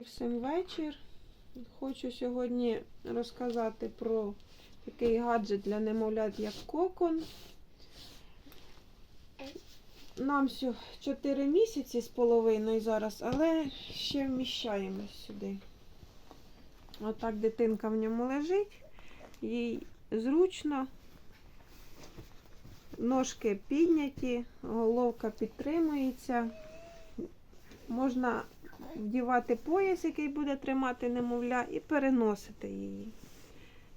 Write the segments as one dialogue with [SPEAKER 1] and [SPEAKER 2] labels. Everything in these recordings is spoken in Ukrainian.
[SPEAKER 1] Всім вечір. Хочу сьогодні розказати про такий гаджет для немовлят, як кокон. Нам всього 4 місяці з половиною зараз, але ще вміщаємось сюди. Отак дитинка в ньому лежить, їй зручно, ножки підняті, головка підтримується. Можна вдівати пояс, який буде тримати немовля, і переносити її.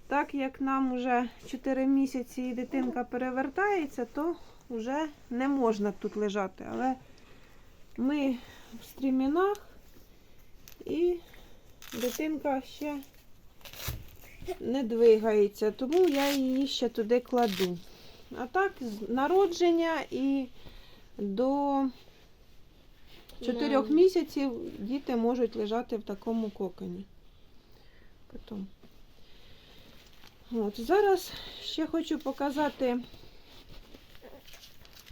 [SPEAKER 1] Так як нам вже 4 місяці і дитинка перевертається, то вже не можна тут лежати. Але ми в стрімінах і дитинка ще не двигається, тому я її ще туди кладу. А так, з народження і до чотирьох місяців діти можуть лежати в такому коконі. Потім. От, зараз ще хочу показати,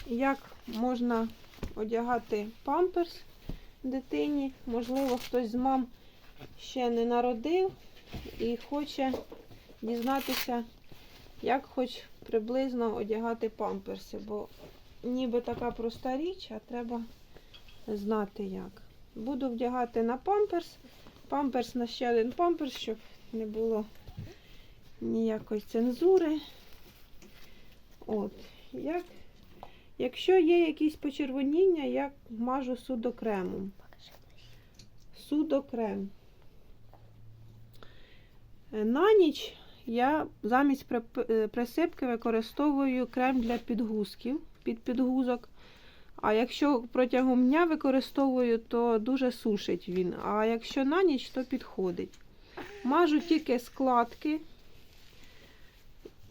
[SPEAKER 1] як можна одягати памперс дитині. Можливо, хтось з мам ще не народив і хоче дізнатися, як хоч приблизно одягати памперси, бо ніби така проста річ, а треба знати як. Буду вдягати на памперс. Памперс на ще один памперс, щоб не було ніякої цензури. От. Як, якщо є якісь почервоніння, я мажу судокремом. Судокрем. Е, На ніч я замість е, присипки використовую крем для підгузків, під підгузок. А якщо протягом дня використовую, то дуже сушить він. А якщо на ніч, то підходить. Мажу тільки складки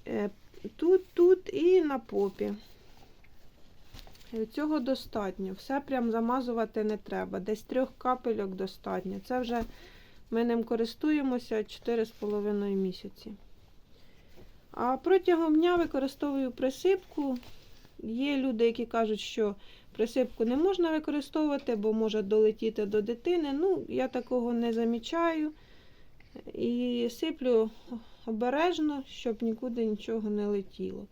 [SPEAKER 1] е, тут, тут і на попі. Е, Цього достатньо. Все прям замазувати не треба. Десь трьох капельок достатньо. Це вже ми ним користуємося 4,5 місяці. А протягом дня використовую присипку. Є люди, які кажуть, що присипку не можна використовувати, бо може долетіти до дитини. Ну, я такого не замічаю. І сиплю обережно, щоб нікуди нічого не летіло.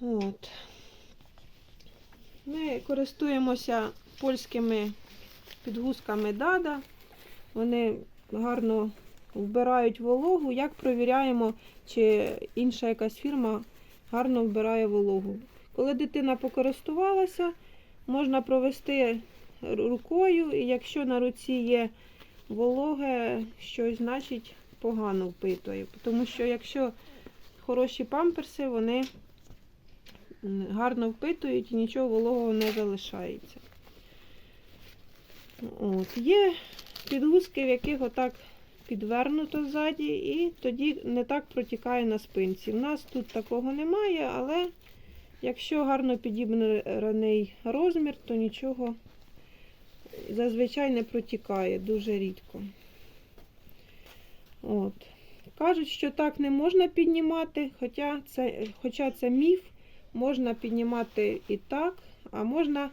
[SPEAKER 1] От. Ми користуємося польськими підгузками Дада. Вони гарно вбирають вологу. Як провіряємо, чи інша якась фірма гарно вбирає вологу. Коли дитина покористувалася, можна провести рукою, і якщо на руці є вологе, щось значить погано впитує. Тому що якщо хороші памперси, вони гарно впитують і нічого вологого не залишається. От. Є підгузки, в яких отак підвернуто ззаді, і тоді не так протікає на спинці. У нас тут такого немає, але якщо гарно підібраний розмір, то нічого зазвичай не протікає дуже рідко. От. Кажуть, що так не можна піднімати, хоча це, хоча це міф, можна піднімати і так, а можна,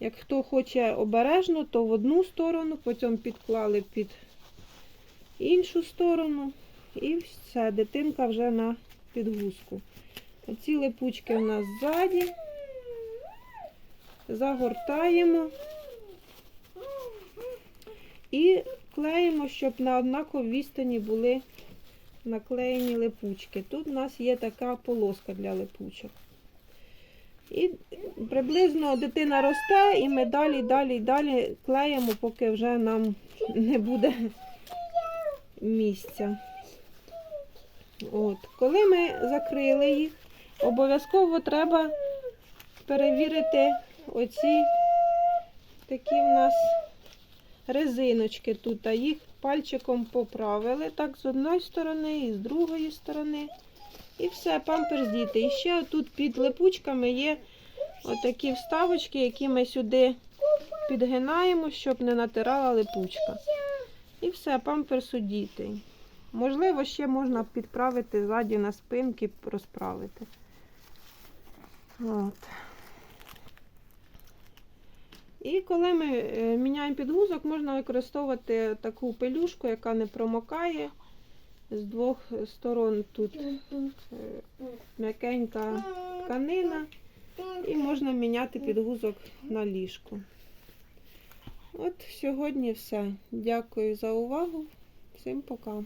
[SPEAKER 1] як хто хоче обережно, то в одну сторону, потім підклали під іншу сторону, і все, дитинка вже на підгузку. Оці липучки в нас ззаді. Загортаємо і клеїмо, щоб на однаковій відстані були наклеєні липучки. Тут у нас є така полоска для липучок. І приблизно дитина росте, і ми далі, далі, далі клеїмо, поки вже нам не буде місця. От. Коли ми закрили їх, обов'язково треба перевірити оці такі в нас резиночки тут, а їх пальчиком поправили так з одної сторони і з другої сторони. І все, памперс діти. І ще тут під липучками є отакі вставочки, які ми сюди підгинаємо, щоб не натирала липучка. І все, памперс діти. Можливо, ще можна підправити ззаді на спинки, розправити. От. І коли ми е, міняємо підгузок, можна використовувати таку пелюшку, яка не промокає. З двох сторон тут е, м'якенька тканина. І можна міняти підгузок на ліжку. От сьогодні все. Дякую за увагу. Всім пока.